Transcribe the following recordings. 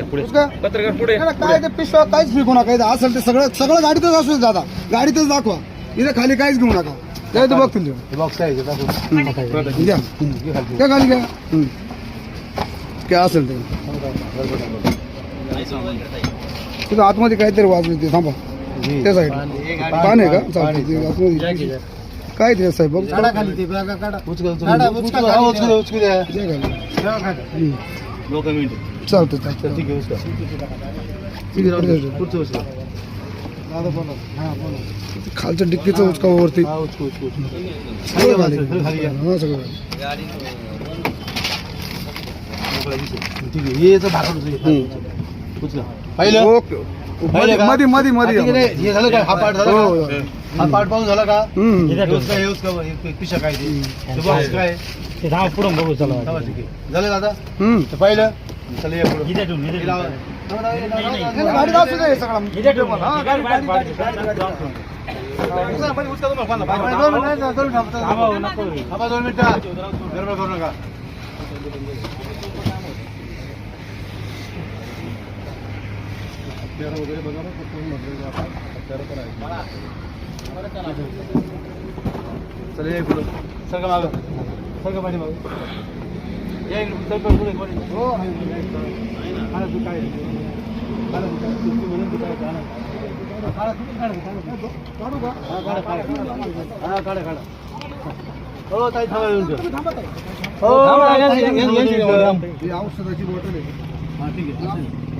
पुढे पत्रकार पुढे. काय ते पिशव्या काहीच फेकू नका. इथं असेल ते सगळं सगळं गाडीतच असू दे दादा. गाडीतच दाखवा. इथे खाली काहीच घेऊ नका. ते तू बघतील बॉक्स आहे घ्या. त्या खाली. हम्म. काय असेल ते. तिथं आतमध्ये काहीतरी वाजलं ते थांबा. त्या साईड पान आहे का? चालतंय ते आतमध्ये. काय ते साहेब बघ. काढा खाली ते बॅगा काढा काढा, उचका, उचकू. द्या, उचकू मिनिट चालतं चालतं ठीक आहे. पुढचं उचका. दादा बोला. हा, बोला. खालचं डिक्कीचं उचका वरती. सगळं खाली. हा, सगळं. ठीक आहे याचं भाकड. उचला. पाहिलं ओके मध्ये मध्ये हा, मध्ये हे झालं का हा पाठ झाला हो, का? हो. हा पाठ पाहून झाला का हम्म. हे हे हे पिशा काय ते ते काय पुढे बघू चला थांबा, ठीक आहे. झालं दादा हम्म. ते पाहिलं चला या पुढं. हे लावा. नाही, गाडीत असू दे सगळं. हा, गाडी- गाडी- गाडी- गाडी- गाडी. उचका, पहिले उचका तुम्हाला, पाहा ना, पाहा ना. दोन मिनिटं, दोन मिनिटं, थांबा. थांबा, दोन मिनिटं. गडबड करू नका चला या इकडं सगळं मागं. सगळं पाठी मागं. या इकडं पुढे पुढे. हो. काढा तू काय तू काय तू तू म्हणून तू काय काढा काढा तुम्ही काढा काढा. का हा काढा काढा हा काढा काढा. हो ताई थांबा येऊन. हो इकडं. ही औषधाची बॉटल आहे. हा ठीक आहे.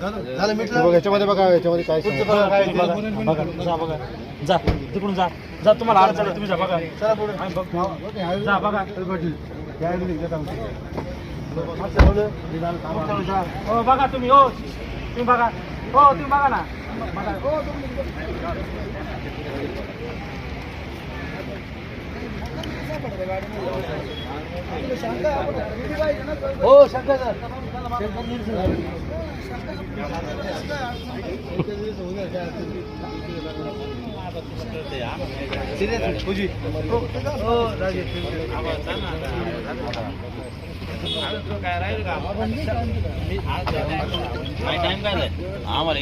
झालं मिटलं याच्यामध्ये बघा याच्यामध्ये काय बघा काय ते. बघा जा बघा. जा तिकडून जा. जा तुम्हाला अडचण आहे, तुम्ही जा बघा. चला पुढे. जा बघा. हे झालं बघा तुम्ही हो. तुम्ही बघा. हो तुम्ही बघा ना. बघा हो हो शंकर सर शंकर निरसन. Serious, फौजी. हो, टाइम काय आम्हाला